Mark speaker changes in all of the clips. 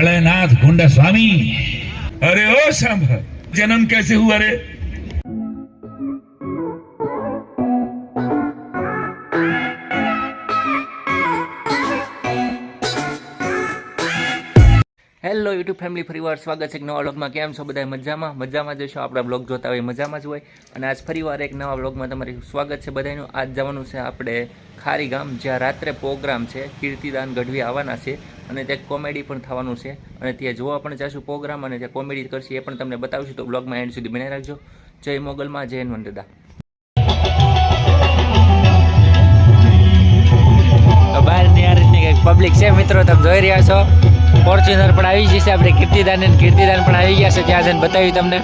Speaker 1: प्रलयनाथ गुंडा स्वामी अरे ओ सांभ जन्म कैसे हुआ रे
Speaker 2: હેલો યુટ્યુબ ફેમિલી ફરીવાર સ્વાગત છે એક નવા બ્લોગમાં કેમ છો બધા મજામાં? મજામાં જશો આપણા બ્લોગ જોતા હોય મજામાં જ હોય. અને આજ ફરીવાર એક નવા વ્લોગમાં તમારું સ્વાગત છે બધાનું આજ જવાનું છે આપણે ખારી ગામ, જ્યાં રાત્રે પ્રોગ્રામ છે, કીર્તિદાન ગઢવી આવવાના છે અને ત્યાં કોમેડી પણ થવાનું છે. અને ત્યાં જોવા પણ જશું પ્રોગ્રામ અને ત્યાં કોમેડી કરશે, એ પણ તમને બતાવશું. તો બ્લોગમાં એન્ડ સુધી બનાવી રાખજો. જય મોગલમાં, જય હનુમાન દાદા. તો બહારની આ રીતની કંઈક પબ્લિક છે, મિત્રો, તમે જોઈ રહ્યા છો. ફોર્ચ્યુનર પણ આવી જશે. આપણે કીર્તિદાન અને કીર્તિદાન પણ આવી ગયા છે. ત્યાં જઈને બતાવ્યું તમને.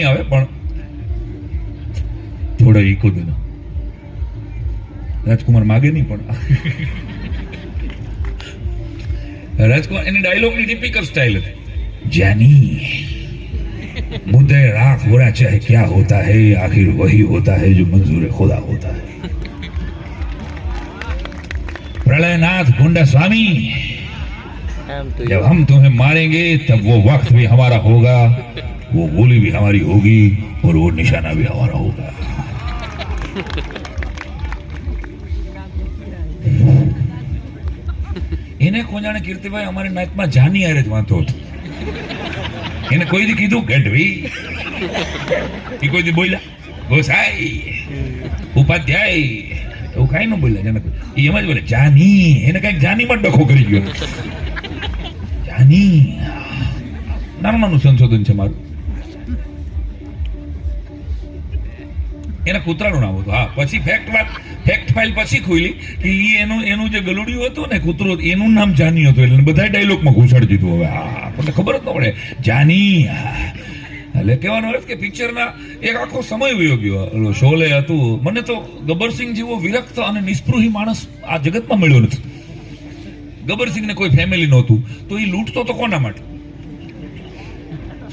Speaker 1: નહીં આવે પણ થોડો ઈકો દેનો રાજકુમાર માગે નહીં પણ રાજકુમાર એની ડાયલોગની ટિપિકલ સ્ટાઇલ હતી જાની मुद्दे राख होना चाहे क्या होता है आखिर वही होता है जो मंजूर खुदा होता है प्रलयनाथ गुंडा स्वामी
Speaker 2: એમ તો
Speaker 1: जब हम तुम्हें मारेंगे तब वो वक्त भी हमारा होगा वो गोली भी हमारी होगी और वो निशाना भी हमारा होगा એને કોણ જાણે કીર્તિભાઈ અમારી નાચમાં જાની હારે જ વાંધો હતો એને કોઈ દી કીધું ગઢવી એ કોઈ દી બોલ્યા ગોસાઈ ઉપાધ્યાય એવું કાંઈ ન બોલ્યા જાને એ એમ જ બોલે જાની એને કઈક જાનીમાં જ ડખો કરી ગયો જાની નાનું નાનું સંશોધન છે મારું એના કૂતરાનું નામ હતું. હા, પછી ફેક્ટ વાત ફેક્ટ ફાઇલ પછી ખુલી કે એ એનું એનું જે ગલુડિયું હતું ને, કૂતરો એનું નામ જાની હતું એટલે બધા ડાયલોગમાં ઘૂસાડી દીધું. હવે હા આપણને ખબર જ ન પડે. જાની એટલે કહેવાનો અર્થ કે પિક્ચરના એક આખો સમય વયો ગયો. શોલે હતું. મને તો ગબ્બરસિંહ જેવો વિરક્ત અને નિસ્પૃહી માણસ આ જગતમાં મળ્યો નથી. ગબ્બરસિંહને કોઈ ફેમિલી નહોતું. તો એ લૂંટતો તો કોના માટે?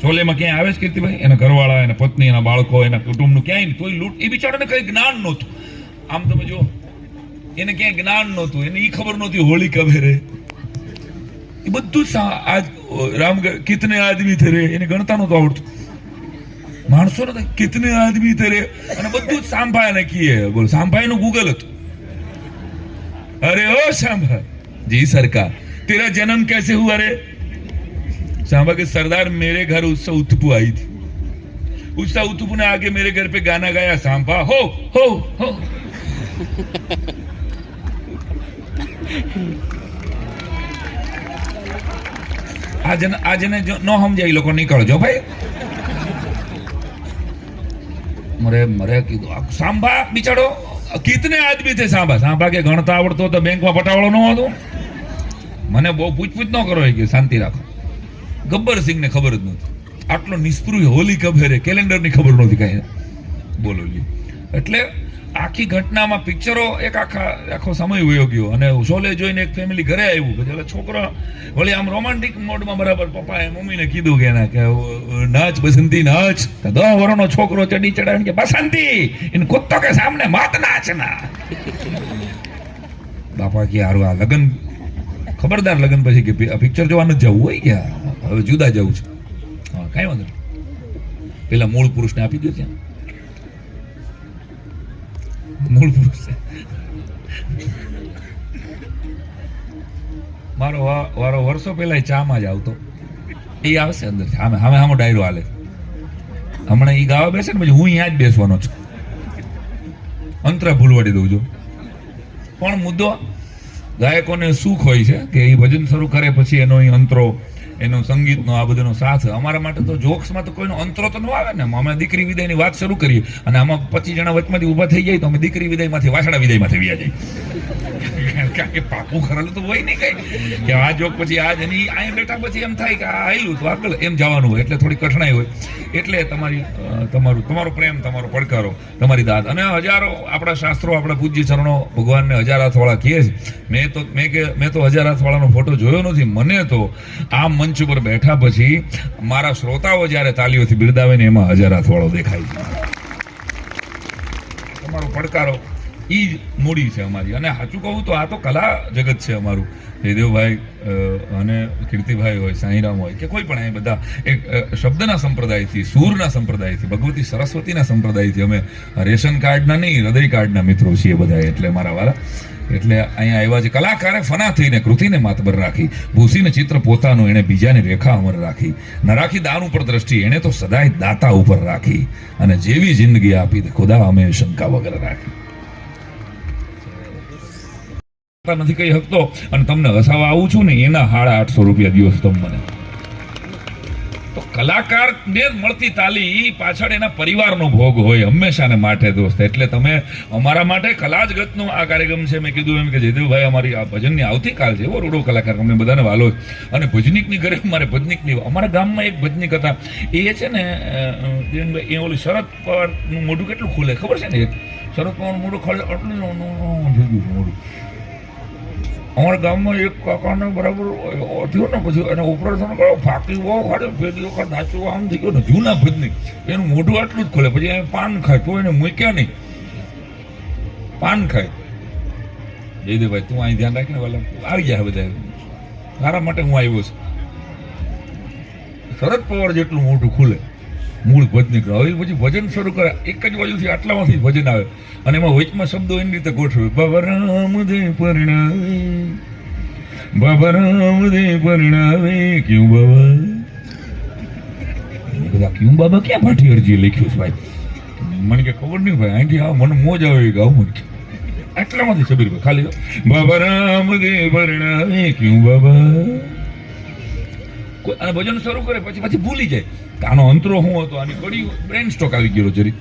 Speaker 1: સોલેમાં ક્યાંય આવે છે કીર્તિભાઈ? એના ઘરવાળા, એના પત્ની, એના બાળકો, એના કુટુંબનું ક્યાંય કોઈ લૂંટ એ બિચારાને કંઈ જ્ઞાન નહોતું. આમ તમે જો એને ક્યાંય જ્ઞાન નહોતું. એને એ ખબર નહોતી હોળી કબે રે. એ બધું આજ રામ કિતને આદમી થરે? એને ગણતા નહોતું આવડતું. માણસો ને કિતને આદમી થરે? અને બધું જ સાંભાય નાખીએ બોલ સાંભાઈ નું ગૂગલ હતું. અરે, ઓ સાંભા જી, સરકાર. તેરા જન્મ કેસે હુઆ રે? सांबा के सरदार मेरे घर उत्सव उत्तपू आई थी उत्सव उत्तपू ने आके मेरे घर पे गाना गाया सांबा हो हो हो આજને આજને જો ન સમજાય એ લોકો નીકળજો ભાઈ મરે મરે કીધું આ સાંભા બિચારો કિતને આદમી થે સાંભા સાંભા કે ગણતા આવડતો તો બેંકમાં પટાવળો ન હતો મને બહુ પૂછપૂછ ન કરો એ કે શાંતિ રાખો ગબ્બર સિંહ ને ખબર જ નહોતી. આટલો નિષ્પૃહ હોલી ખબર કેલેન્ડરની ખબર નહોતી કઈ. બોલો એટલે આખી ઘટનામાં પિક્ચરો એક આખા, આખો સમય વયો ગયો. અને શોલે જોઈને એક ફેમિલી ઘરે આવ્યું. પછી ઓલા છોકરો, વળી આમ રોમાન્ટિક મોડમાં બરાબર પપ્પાએ મમ્મીને કીધું કે એના કે નાચ બસંતી, નાચ. તો દસ વર્ષનો છોકરો ચડી ચડાવીને કે, બસંતી, એને કૂદતો કે સામને મત નાચના. બાપા કે, હારું, આ લગન ખબરદાર લગ્ન પછી કે પિક્ચર જોવાનું જવું હોય કે હવે જુદા જવું છે. હા, કાંઈ વાંધો નહીં. પેલા મૂળ પુરુષને આપી દો ત્યાં. મૂળ પુરુષ મારો વારો વર્ષો પહેલા ચામાં જ આવતો. એ આવશે અંદર. સામે સામે સામે ડાયરો હાલે. હમણાં એ ગાવા બેસે ને પછી હું અહીંયા જ બેસવાનો છું. અંતરા ભૂલવાડી દઉં છું. પણ મુદ્દો ગાયકોને સુખ હોય છે કે એ ભજન શરૂ કરે પછી એનો અંતરો, એનો સંગીતનો આ બધાનો સાથ. અમારા માટે તો જોક્સમાં તો કોઈનો અંતરો તો ન આવે ને. અમે દીકરી વિદાયની વાત શરૂ કરીએ અને આમાં પચીસ જણા વચમાંથી ઊભા થઈ જાય તો અમે દીકરી વિદાયમાંથી વાસણા વિદાયમાંથી વ્યા જઈએ કારણ કે પાકું ખરેલું તો હોય નહીં કઈ. કે આ જોક પછી આ જ એની અહીંયા બેઠા પછી એમ થાય કે આ આયલું તો આગળ એમ જવાનું હોય, એટલે થોડી કઠણાઈ હોય. એટલે તમારી તમારું, તમારો પ્રેમ, તમારો પડકારો, તમારી દાદ. અને હજારો આપણા શાસ્ત્રો, આપણા પૂજ્ય ચરણો ભગવાનને હજાર હાથવાળા કહે છે. મેં તો, મેં કે, મેં તો હજાર હાથવાળાનો ફોટો જોયો નથી. મને તો આ મંચ ઉપર બેઠા પછી મારા શ્રોતાઓ જ્યારે તાલીઓથી બિરદાવે ને એમાં હજાર હાથવાળો દેખાય. છે તમારો પડકારો ઈ જ મૂડી છે અમારી. અને સાચું કહું તો આ તો કલા જગત છે અમારું. જયદેવભાઈ અને કીર્તિભાઈ હોય, સાંઈરામ હોય, કે કોઈ પણ એ બધા એક શબ્દના સંપ્રદાયથી, સૂરના સંપ્રદાયથી, ભગવતી સરસ્વતીના સંપ્રદાયથી અમે રેશન કાર્ડના નહીં, હૃદય કાર્ડના મિત્રો છીએ બધા એટલે મારા વાળા એટલે અહીંયા આવ્યા છે કલાકારે ફના થઈને, કૃતિને માતબર રાખી, ભૂસીને ચિત્ર પોતાનું એણે બીજાની રેખા અમર રાખી, ન રાખી દાન ઉપર દ્રષ્ટિ, એણે તો સદાય દાતા ઉપર રાખી. અને જેવી જિંદગી આપી, ખુદા અમે શંકા વગર રાખી. નથી કહી શકતો અને તમને હસાવા આવું છું ને એના હાડા આઠસો રૂપિયા દિવસ તમને તો કલાકાર ને મળતી તાલી પાછળ એના પરિવારનો ભોગ હોય હંમેશાને માટે દોસ્ત એટલે તમે અમારા માટે કલા જગતનો આ કાર્યક્રમ છે મેં કીધું એમ કે જયદેવભાઈ અમારી આ ભજનની આવતીકાલ છે એવો રૂડો કલાકાર અમને બધાને વાલો. અને ભજનિકની ઘરે મારે ભજનિકની અમારા ગામમાં એક ભજનિક હતા એ છે ને અ, એ ઓલી શરદ પવારનું મોઢું કેટલું ખુલે ખબર છે ને શરદ પવારનું મોઢું ખોલે ગયું મોઢું અમારા ગામમાં એક કાકાને બરાબર થયો ને પછી એને ઓપરેશન કરો ફાકી બહુ ખાડે પેલી વખત નાચું આમ થઈ ગયો ને જૂના ભજની એનું મોઢું આટલું જ ખોલે, પછી એને પાન ખાય તો એને મૂક્યા નહીં. પાન ખાય. જયદેવભાઈ, તું અહીં ધ્યાન રાખીને વાલા આવી જાય બધા. તારા માટે હું આવ્યો છું. શરદ પવાર જેટલું મોઢું ખુલે. મૂળ ભજનિક હવે પછી ભજન શરૂ કરે. એક જ બાજુથી આટલામાંથી ભજન આવે. અને એમાં વચમાં શબ્દો એની રીતે ગોઠવે. બાબા રામ દે પરણાવે. બાબા રામ દે પરણાવે. ક્યું બાબા? બધા ક્યું બાબા ક્યાં ભાટી અરજી લખ્યું છે ભાઈ? મને કે ખબર નહીં ભાઈ. અહીંથી આ મને મોજ આવે ગાવ મને આટલામાંથી શબીરભાઈ ખાલી બાબા રામ દે પરણાવે. ક્યું બાબા? અને ભજન શરૂ કરે, પછી પછી ભૂલી જાય. કે આનો અંતરો શું હતો? આની કડી બ્રેન સ્ટોક આવી ગયો જરી